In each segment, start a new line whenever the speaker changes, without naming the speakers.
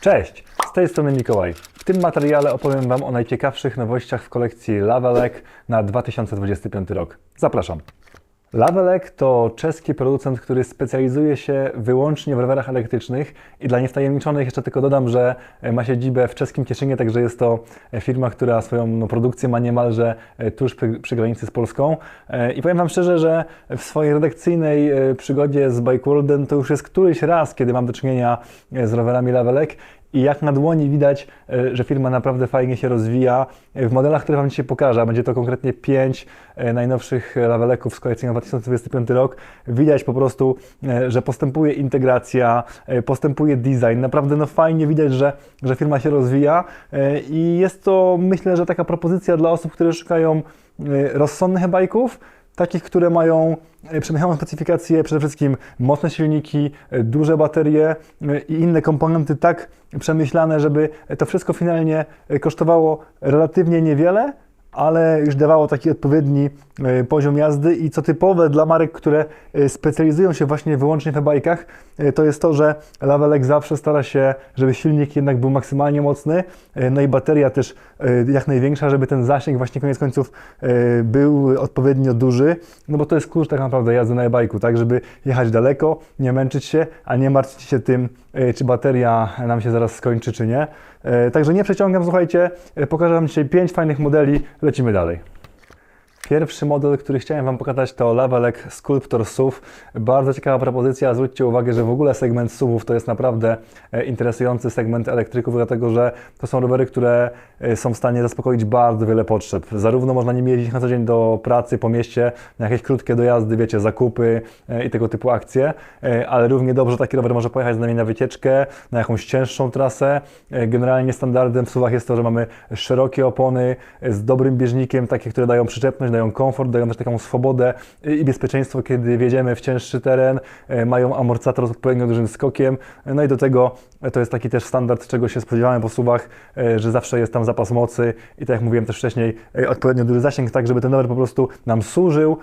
Cześć, z tej strony Mikołaj. W tym materiale opowiem Wam o najciekawszych nowościach w kolekcji Lavelec na 2025 rok. Zapraszam. Lavelec to czeski producent, który specjalizuje się wyłącznie w rowerach elektrycznych i dla niewtajemniczonych jeszcze tylko dodam, że ma siedzibę w czeskim Cieszynie, także jest to firma, która swoją no, produkcję ma niemalże e, tuż przy, przy granicy z Polską. E, I powiem Wam szczerze, że w swojej redakcyjnej e, przygodzie z Bike Worldem to już jest któryś raz, kiedy mam do czynienia e, z rowerami Lavelec i jak na dłoni widać, e, że firma naprawdę fajnie się rozwija. W modelach, które Wam dzisiaj pokażę, będzie to konkretnie 5 najnowszych laweleków z kolekcji na 2025 rok, widać po prostu, e, że postępuje integracja, e, postępuje design. Naprawdę no fajnie widać, że, że firma się rozwija e, i jest to myślę, że taka propozycja dla osób, które szukają e, rozsądnych bajków, takich, które mają e, przemychaną specyfikację, przede wszystkim mocne silniki, e, duże baterie e, i inne komponenty tak przemyślane, żeby to wszystko finalnie kosztowało relatywnie niewiele, ale już dawało taki odpowiedni e, poziom jazdy. I co typowe dla marek, które e, specjalizują się właśnie wyłącznie w e-bikach, e, to jest to, że Lavelec zawsze stara się, żeby silnik jednak był maksymalnie mocny, no i bateria też jak największa, żeby ten zasięg właśnie koniec końców był odpowiednio duży, no bo to jest klucz tak naprawdę jazdy na e-bike'u, tak, żeby jechać daleko, nie męczyć się, a nie martwić się tym, czy bateria nam się zaraz skończy, czy nie. E, Także nie przeciągam, słuchajcie, e, pokażę Wam dzisiaj 5 fajnych modeli, lecimy dalej. Pierwszy model, który chciałem Wam pokazać to Lavelec Sculptor SUV. Bardzo ciekawa propozycja. Zwróćcie uwagę, że w ogóle segment SUVów to jest naprawdę e, interesujący segment elektryków, dlatego że to są rowery, które e, są w stanie zaspokoić bardzo wiele potrzeb. Zarówno można nimi jeździć na co dzień do pracy, po mieście, na jakieś krótkie dojazdy, wiecie, zakupy e, i tego typu akcje, ale równie dobrze taki rower może pojechać z nami na wycieczkę, na jakąś cięższą trasę. Generalnie standardem w SUVach jest to, że mamy szerokie opony z dobrym bieżnikiem, takie, które dają przyczepność, dają komfort, dają też taką swobodę i bezpieczeństwo, kiedy wjedziemy w cięższy teren, e, mają amortyzator z odpowiednio dużym skokiem, no i do tego e, to jest taki też standard, czego się spodziewamy po suwach, e, że zawsze jest tam zapas mocy i tak jak mówiłem też wcześniej, odpowiednio duży zasięg, tak żeby ten rower po prostu nam służył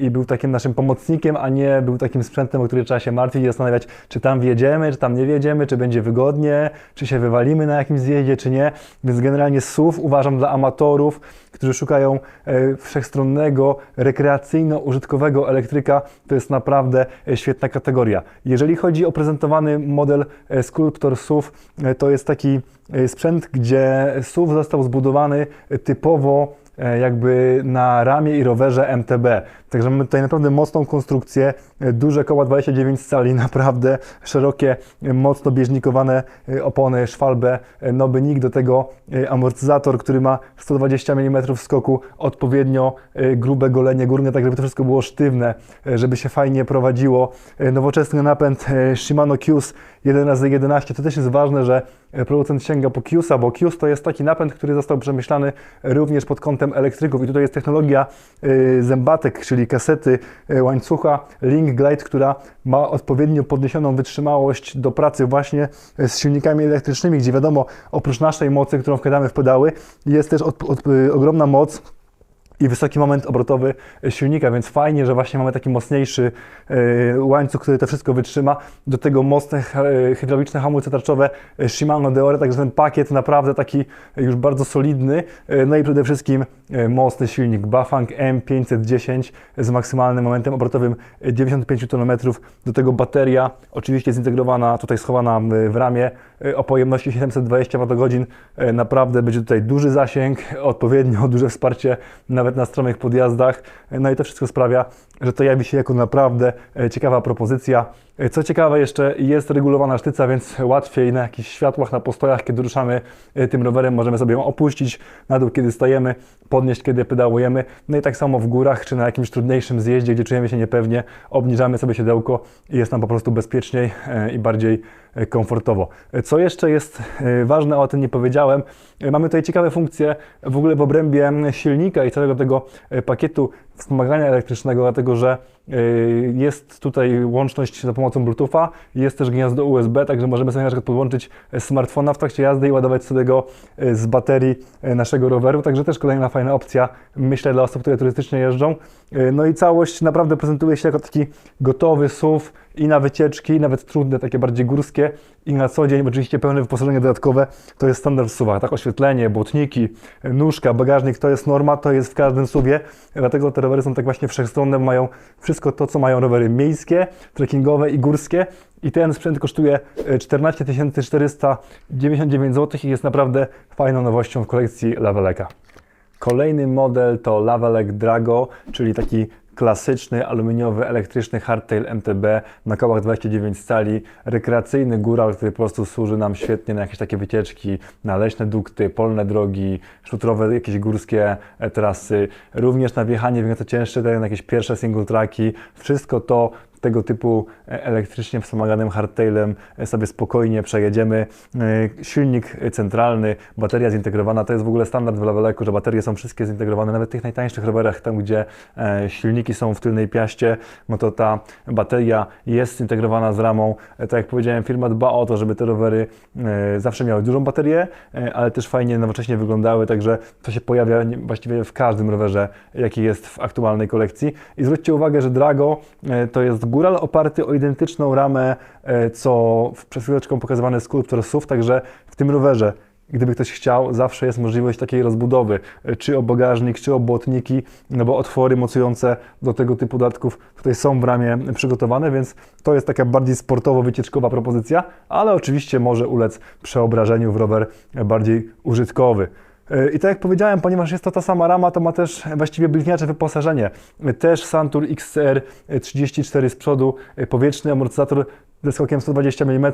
i był takim naszym pomocnikiem, a nie był takim sprzętem, o który trzeba się martwić i zastanawiać, czy tam wjedziemy, czy tam nie wjedziemy, czy będzie wygodnie, czy się wywalimy na jakimś zjeździe, czy nie. Więc generalnie SUV uważam dla amatorów, którzy szukają e, wszechstronnego, rekreacyjno-użytkowego elektryka, to jest naprawdę e, świetna kategoria. Jeżeli chodzi o prezentowany model e, Sculptor SUV, e, to jest taki sprzęt, gdzie SUV został zbudowany typowo jakby na ramie i rowerze MTB. Także mamy tutaj naprawdę mocną konstrukcję, e, duże koła 29 cali, naprawdę szerokie, e, mocno bieżnikowane e, opony, szwalbę, e, nobynik, do tego e, amortyzator, który ma 120 mm skoku, odpowiednio e, grube golenie górne, tak żeby to wszystko było sztywne, e, żeby się fajnie prowadziło. E, Nowoczesny napęd e, Shimano Qs 1x11, to też jest ważne, że e, producent sięga po Qsa, bo Qs to jest taki napęd, który został przemyślany również pod kątem elektryków. I tutaj jest technologia e, zębatek, czyli kasety e, łańcucha Link Glide, która ma odpowiednio podniesioną wytrzymałość do pracy właśnie e, z silnikami elektrycznymi, gdzie wiadomo, oprócz naszej mocy, którą wkładamy w pedały, jest też od, od, ogromna moc i wysoki moment obrotowy silnika, więc fajnie, że właśnie mamy taki mocniejszy e, łańcuch, który to wszystko wytrzyma. Do tego mocne hydrauliczne hamulce tarczowe e, Shimano Deore, także ten pakiet naprawdę taki już bardzo solidny. E, No i przede wszystkim mocny silnik Bafang M510 z maksymalnym momentem obrotowym 95 Nm. Do tego bateria, oczywiście zintegrowana, tutaj schowana w ramie o pojemności 720 Wh. Naprawdę będzie tutaj duży zasięg, odpowiednio duże wsparcie nawet na stromych podjazdach. No i to wszystko sprawia, że to jawi się jako naprawdę e, ciekawa propozycja. E, Co ciekawe jeszcze jest regulowana sztyca, więc łatwiej na jakichś światłach, na postojach, kiedy ruszamy e, tym rowerem, możemy sobie ją opuścić na dół, kiedy stajemy, podnieść, kiedy pedałujemy. No i tak samo w górach, czy na jakimś trudniejszym zjeździe, gdzie czujemy się niepewnie, obniżamy sobie siodełko i jest nam po prostu bezpieczniej i bardziej komfortowo. E, Co jeszcze jest e, ważne, o tym nie powiedziałem, e, mamy tutaj ciekawe funkcje w ogóle w obrębie silnika i całego tego e, pakietu wspomagania elektrycznego, dlatego że e, jest tutaj łączność za pomocą Bluetootha, jest też gniazdo USB, także możemy sobie na przykład podłączyć smartfona w trakcie jazdy i ładować sobie go e, z baterii e, naszego roweru, także też kolejna fajna opcja, myślę, dla osób, które turystycznie jeżdżą. No i całość naprawdę prezentuje się jako taki gotowy SUV i na wycieczki, nawet trudne, takie bardziej górskie i na co dzień oczywiście pełne wyposażenie dodatkowe. To jest standard w suwach, tak? Oświetlenie, błotniki, nóżka, bagażnik to jest norma, to jest w każdym suwie, dlatego te rowery są tak właśnie wszechstronne, mają wszystko to, co mają rowery miejskie, trekkingowe i górskie i ten sprzęt kosztuje e, 14 499 zł i jest naprawdę fajną nowością w kolekcji Laveleka. Kolejny model to Lavelek Drago, czyli taki klasyczny, aluminiowy, elektryczny hardtail MTB na kołach 29 stali, rekreacyjny góral, który po prostu służy nam świetnie na jakieś takie wycieczki, na leśne dukty, polne drogi, szutrowe jakieś górskie e, trasy, również na wjechanie w nieco cięższe tereny, jakieś pierwsze single tracki, wszystko to tego typu e, elektrycznie wspomaganym hardtailem e, sobie spokojnie przejedziemy. E, Silnik centralny, bateria zintegrowana, to jest w ogóle standard w leveleku, że baterie są wszystkie zintegrowane, nawet w tych najtańszych rowerach, tam gdzie silniki są w tylnej piaście, no to ta bateria jest zintegrowana z ramą. Tak jak powiedziałem, firma dba o to, żeby te rowery zawsze miały dużą baterię, ale też fajnie, nowocześnie wyglądały, także to się pojawia właściwie w każdym rowerze, jaki jest w aktualnej kolekcji. I zwróćcie uwagę, że Drago to jest góral oparty o identyczną ramę, e, co przed chwileczką pokazywany Sculptor SUV, także w tym rowerze Gdyby ktoś chciał, zawsze jest możliwość takiej rozbudowy, e, czy o bagażnik, czy o błotniki, no bo otwory mocujące do tego typu dodatków tutaj są w ramie przygotowane, więc to jest taka bardziej sportowo-wycieczkowa propozycja, ale oczywiście może ulec przeobrażeniu w rower bardziej użytkowy. I tak jak powiedziałem, ponieważ jest to ta sama rama, to ma też właściwie bliźniacze wyposażenie. Też Santur XCR e, 34 z przodu, powietrzny amortyzator ze skokiem 120 mm,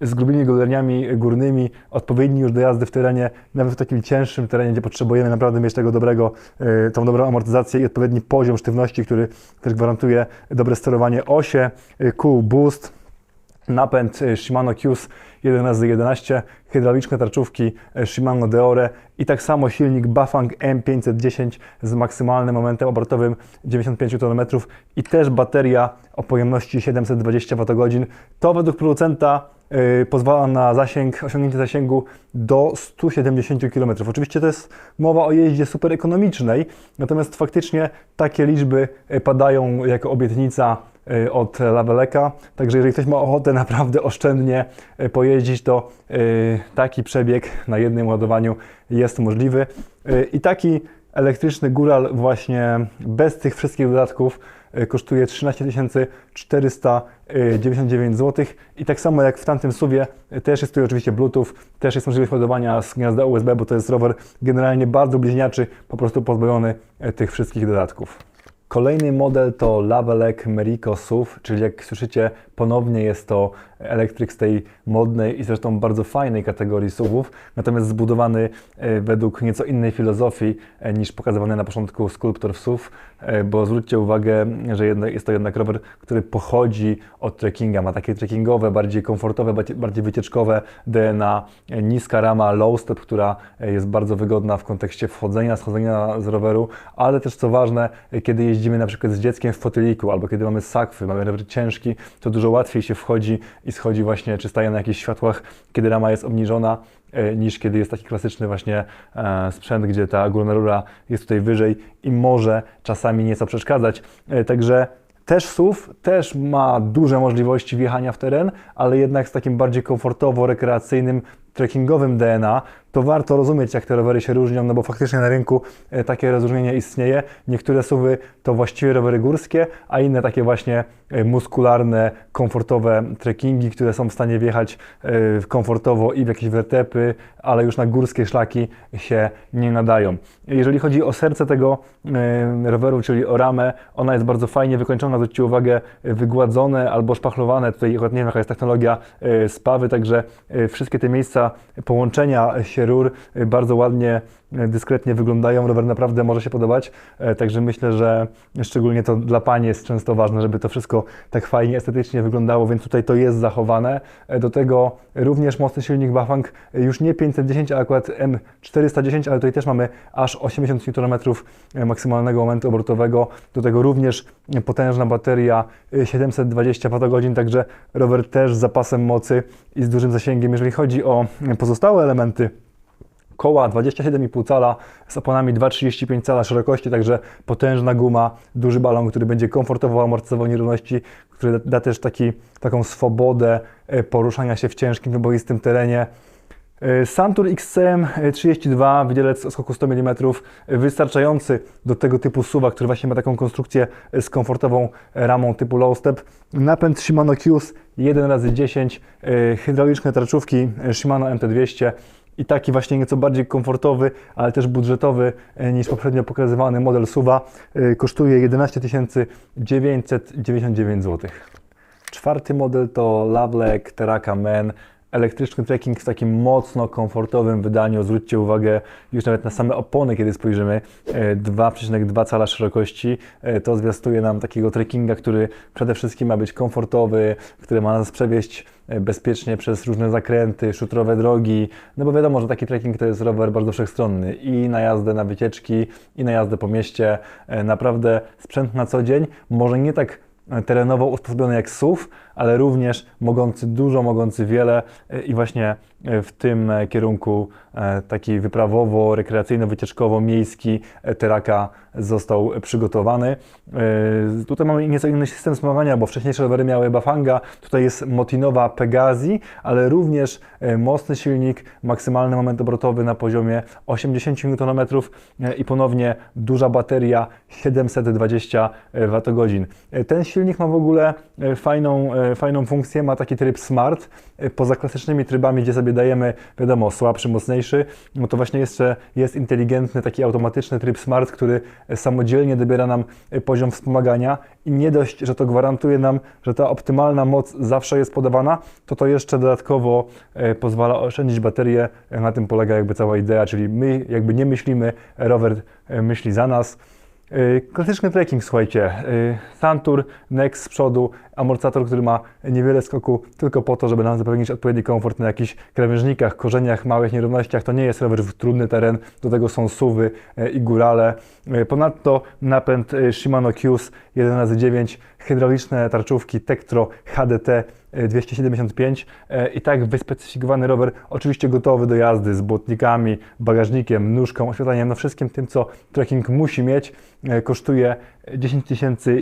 z grubymi golerniami górnymi, odpowiedni już do jazdy w terenie, nawet w takim cięższym terenie, gdzie potrzebujemy naprawdę mieć tego dobrego, e, tą dobrą amortyzację i odpowiedni poziom sztywności, który też gwarantuje dobre sterowanie osie, e, kół boost, napęd e, Shimano Qs 11 hydrauliczne tarczówki e, Shimano Deore i tak samo silnik Bafang M510 z maksymalnym momentem obrotowym 95 Nm i też bateria o pojemności 720 Wh. To według producenta e, pozwala na zasięg, osiągnięcie zasięgu do 170 km. Oczywiście to jest mowa o jeździe super ekonomicznej, natomiast faktycznie takie liczby e, padają jako obietnica y, od Laveleka. Także jeżeli ktoś ma ochotę naprawdę oszczędnie y, pojeździć, to y, taki przebieg na jednym ładowaniu jest możliwy. Y, I taki elektryczny góral właśnie bez tych wszystkich dodatków y, kosztuje 13 499 zł i tak samo jak w tamtym suwie y, też jest tu oczywiście Bluetooth, też jest możliwość ładowania z gniazda USB, bo to jest rower generalnie bardzo bliźniaczy, po prostu pozbawiony y, tych wszystkich dodatków. Kolejny model to Lavelec Merico SUV, czyli jak słyszycie, ponownie jest to elektryk z tej modnej i zresztą bardzo fajnej kategorii SUVów, natomiast zbudowany e, według nieco innej filozofii e, niż pokazywany na początku Sculptor SUV, e, bo zwróćcie uwagę, że jest to jednak rower, który pochodzi od trekkinga, ma takie trekkingowe, bardziej komfortowe, bardziej- wycieczkowe DNA, niska rama low step, która jest bardzo wygodna w kontekście wchodzenia, schodzenia z roweru, ale też co ważne, kiedy jeździmy na przykład z dzieckiem w fotyliku albo kiedy mamy sakwy, mamy rower ciężki, to dużo łatwiej się wchodzi i schodzi właśnie, czy staje na jakichś światłach, kiedy rama jest obniżona, e, niż kiedy jest taki klasyczny właśnie e, sprzęt, gdzie ta górna rura jest tutaj wyżej i może czasami nieco przeszkadzać. E, Także też SUV też ma duże możliwości wjechania w teren, ale jednak z takim bardziej komfortowo-rekreacyjnym, trekkingowym DNA, to warto rozumieć, jak te rowery się różnią, no bo faktycznie na rynku e, takie rozróżnienie istnieje. Niektóre SUVy to właściwie rowery górskie, a inne takie właśnie e, muskularne, komfortowe trekkingi, które są w stanie wjechać e, komfortowo i w jakieś wertepy, ale już na górskie szlaki się nie nadają. Jeżeli chodzi o serce tego roweru, czyli o ramę, ona jest bardzo fajnie wykończona, zwróćcie uwagę, wygładzone albo szpachlowane. Tutaj nie wiem, jaka jest technologia spawy, także wszystkie te miejsca połączenia się rur bardzo ładnie, dyskretnie wyglądają. Rower naprawdę może się podobać, e, także myślę, że szczególnie to dla Pani jest często ważne, żeby to wszystko tak fajnie, estetycznie wyglądało, więc tutaj to jest zachowane. E, Do tego również mocny silnik Bafang, e, już nie 510, a akurat M410, ale tutaj też mamy aż 80 Nm maksymalnego momentu obrotowego. Do tego również potężna bateria e, 720 Wh, także rower też z zapasem mocy i z dużym zasięgiem. Jeżeli chodzi o pozostałe elementy, Koła 27,5 cala z oponami 2,35 cala szerokości, także potężna guma, duży balon, który będzie komfortowo amortyzował nierówności, który da, też taki, taką swobodę e, poruszania się w ciężkim, wyboistym terenie. E, Santur XCM 32, widelec o skoku 100 mm, e, wystarczający do tego typu suwa, który właśnie ma taką konstrukcję e, z komfortową ramą typu low step. Napęd Shimano Qs 1x10, e, hydrauliczne tarczówki e, Shimano MT200 i taki właśnie nieco bardziej komfortowy, ale też budżetowy e, niż poprzednio pokazywany model suwa e, kosztuje 11 999 zł. Czwarty model to Lovelec Terraca Men. Elektryczny trekking w takim mocno komfortowym wydaniu. Zwróćcie uwagę już nawet na same opony, kiedy spojrzymy. E, 2,2 cala szerokości. E, To zwiastuje nam takiego trekkinga, który przede wszystkim ma być komfortowy, który ma nas przewieźć e, bezpiecznie przez różne zakręty, szutrowe drogi. No bo wiadomo, że taki trekking to jest rower bardzo wszechstronny i na jazdę na wycieczki, i na jazdę po mieście. E, Naprawdę sprzęt na co dzień, może nie tak terenowo usposobiony jak SUV, ale również mogący dużo, mogący wiele e, i właśnie e, w tym e, kierunku e, taki wyprawowo-rekreacyjno-wycieczkowo-miejski e, Teraka został przygotowany. E, Tutaj mamy nieco inny system wspomagania, bo wcześniejsze rowery miały Bafanga, tutaj jest Motinowa Pegasi, ale również e, mocny silnik, maksymalny moment obrotowy na poziomie 80 Nm e, i ponownie duża bateria 720 Wh. E, Ten silnik ma w ogóle e, fajną, e, fajną funkcję, ma taki tryb smart. E, Poza klasycznymi trybami, gdzie sobie dajemy, wiadomo, słabszy, mocniejszy, no to właśnie jeszcze jest inteligentny, taki automatyczny tryb smart, który samodzielnie dobiera nam e, poziom wspomagania i nie dość, że to gwarantuje nam, że ta optymalna moc zawsze jest podawana, to to jeszcze dodatkowo e, pozwala oszczędzić baterię. E, Na tym polega jakby cała idea, czyli my jakby nie myślimy, rower myśli za nas. Yy, Klasyczny trekking, słuchajcie. Yy, Santur, Nex z przodu, amortyzator, który ma niewiele skoku, tylko po to, żeby nam zapewnić odpowiedni komfort na jakichś krawężnikach, korzeniach, małych nierównościach. To nie jest rower w trudny teren, do tego są suwy yy, i górale. Ponadto napęd Shimano Qs 1x9, hydrauliczne tarczówki Tektro HDT 275 e, i tak wyspecyfikowany rower, oczywiście gotowy do jazdy z błotnikami, bagażnikiem, nóżką, oświetleniem, no wszystkim tym, co trekking musi mieć, e, kosztuje 10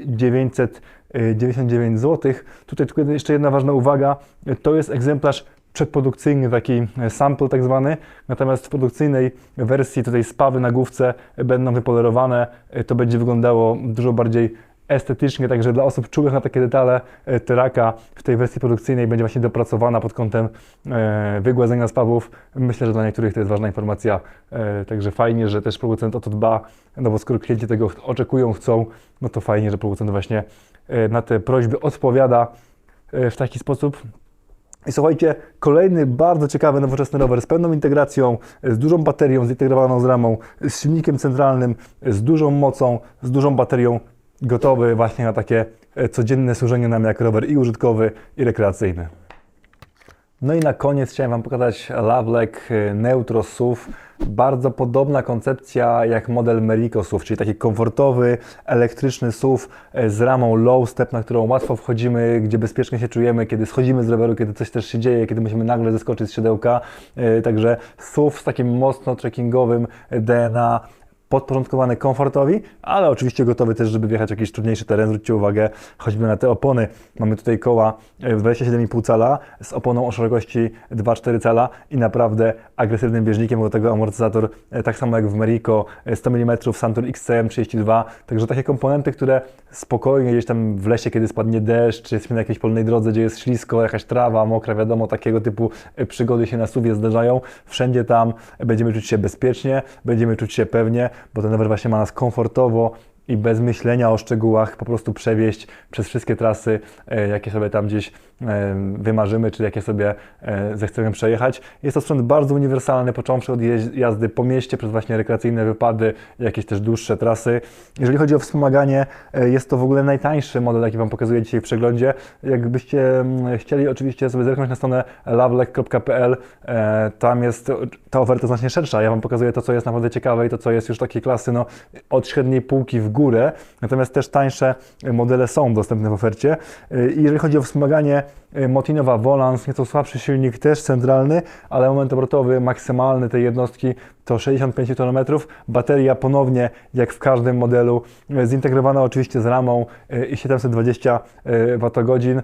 999 zł. Tutaj tylko jeszcze jedna ważna uwaga, e, to jest egzemplarz przedprodukcyjny, taki sample tak zwany, natomiast w produkcyjnej wersji tutaj spawy na główce będą wypolerowane, to będzie wyglądało dużo bardziej estetycznie, także dla osób czułych na takie detale e, Teraka w tej wersji produkcyjnej będzie właśnie dopracowana pod kątem e, wygładzenia spawów. Myślę, że dla niektórych to jest ważna informacja, e, także fajnie, że też producent o to dba, no bo skoro klienci tego oczekują, chcą, no to fajnie, że producent właśnie na te prośby odpowiada w taki sposób. I słuchajcie, kolejny bardzo ciekawy, nowoczesny rower z pełną integracją, z dużą baterią zintegrowaną z ramą, z silnikiem centralnym, z dużą mocą, z dużą baterią, gotowy właśnie na takie e, codzienne służenie nam jak rower i użytkowy, i rekreacyjny. No i na koniec chciałem Wam pokazać Lovelec e, Neutro SUV. Bardzo podobna koncepcja jak model Merico SUV, czyli taki komfortowy, elektryczny SUV e, z ramą low step, na którą łatwo wchodzimy, gdzie bezpiecznie się czujemy, kiedy schodzimy z roweru, kiedy coś też się dzieje, kiedy musimy nagle zeskoczyć z siodełka. Także SUV z takim mocno trekkingowym DNA, podporządkowany komfortowi, ale oczywiście gotowy też, żeby wjechać w jakiś trudniejszy teren. Zwróćcie uwagę choćby na te opony. Mamy tutaj koła e, 27,5 cala z oponą o szerokości 2,4 cala i naprawdę agresywnym bieżnikiem, do tego amortyzator e, tak samo jak w Merico e, 100 mm Santur XCM 32. Także takie komponenty, które spokojnie gdzieś tam w lesie, kiedy spadnie deszcz, czy jesteśmy na jakiejś polnej drodze, gdzie jest ślisko, jakaś trawa mokra, wiadomo, takiego typu e, przygody się na suwie zdarzają. Wszędzie tam będziemy czuć się bezpiecznie, będziemy czuć się pewnie, bo ten rower właśnie ma nas komfortowo i bez myślenia o szczegółach po prostu przewieźć przez wszystkie trasy, e, jakie sobie tam gdzieś e, wymarzymy, czy jakie sobie e, zechcemy przejechać. Jest to sprzęt bardzo uniwersalny, począwszy od jazdy po mieście, przez właśnie rekreacyjne wypady, jakieś też dłuższe trasy. Jeżeli chodzi o wspomaganie, e, jest to w ogóle najtańszy model, jaki Wam pokazuję dzisiaj w przeglądzie. Jakbyście chcieli oczywiście sobie zerknąć na stronę lovelec.pl, e, tam jest ta oferta znacznie szersza. Ja Wam pokazuję to, co jest naprawdę ciekawe i to, co jest już takiej klasy no, od średniej półki w górę, natomiast też tańsze modele są dostępne w ofercie. I jeżeli chodzi o wspomaganie, Motinowa Volans, nieco słabszy silnik, też centralny, ale moment obrotowy maksymalny tej jednostki to 65 Nm. Bateria ponownie, jak w każdym modelu, y, zintegrowana oczywiście z ramą y, i 720 y, Wh.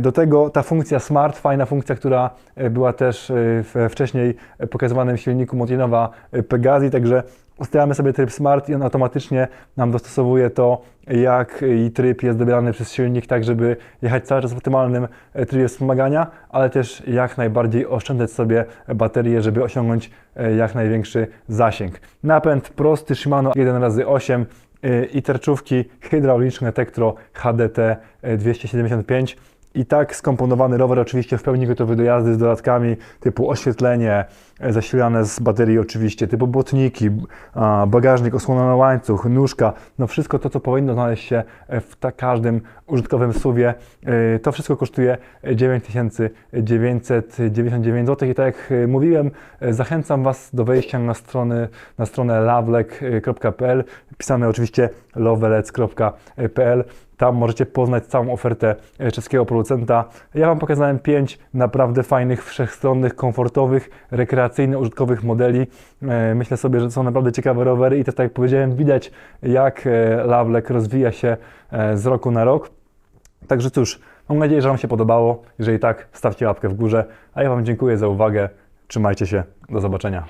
Do tego ta funkcja Smart, fajna funkcja, która była też w wcześniej pokazywanym silniku Motinowa Pegasi, także ustawiamy sobie tryb Smart i on automatycznie nam dostosowuje to, jak i tryb jest dobierany przez silnik, tak żeby jechać cały czas w optymalnym e, trybie wspomagania, ale też jak najbardziej oszczędzać sobie baterię, żeby osiągnąć e, jak największy zasięg. Napęd prosty Shimano 1x8 e, i terczówki hydrauliczne Tektro HDT e, 275 i tak skomponowany rower oczywiście w pełni gotowy do jazdy z dodatkami typu oświetlenie, e, zasilane z baterii oczywiście, typu błotniki, bagażnik, osłona na łańcuch, nóżka, no wszystko to, co powinno znaleźć się e, w ta każdym użytkowym SUVie. E, To wszystko kosztuje 9999 zł i tak jak mówiłem, zachęcam Was do wejścia na stronę, na stronę lovelec.pl, pisane oczywiście lovelec.pl. Tam możecie poznać całą ofertę e, czeskiego producenta. Ja Wam pokazałem 5 naprawdę fajnych, wszechstronnych, komfortowych, rekreacyjnych, użytkowych modeli. E, Myślę sobie, że to są naprawdę ciekawe rowery i też tak jak powiedziałem, widać jak e, Lovelec rozwija się z roku na rok. Także cóż, mam nadzieję, że Wam się podobało. Jeżeli tak, stawcie łapkę w górze. A ja Wam dziękuję za uwagę. Trzymajcie się. Do zobaczenia.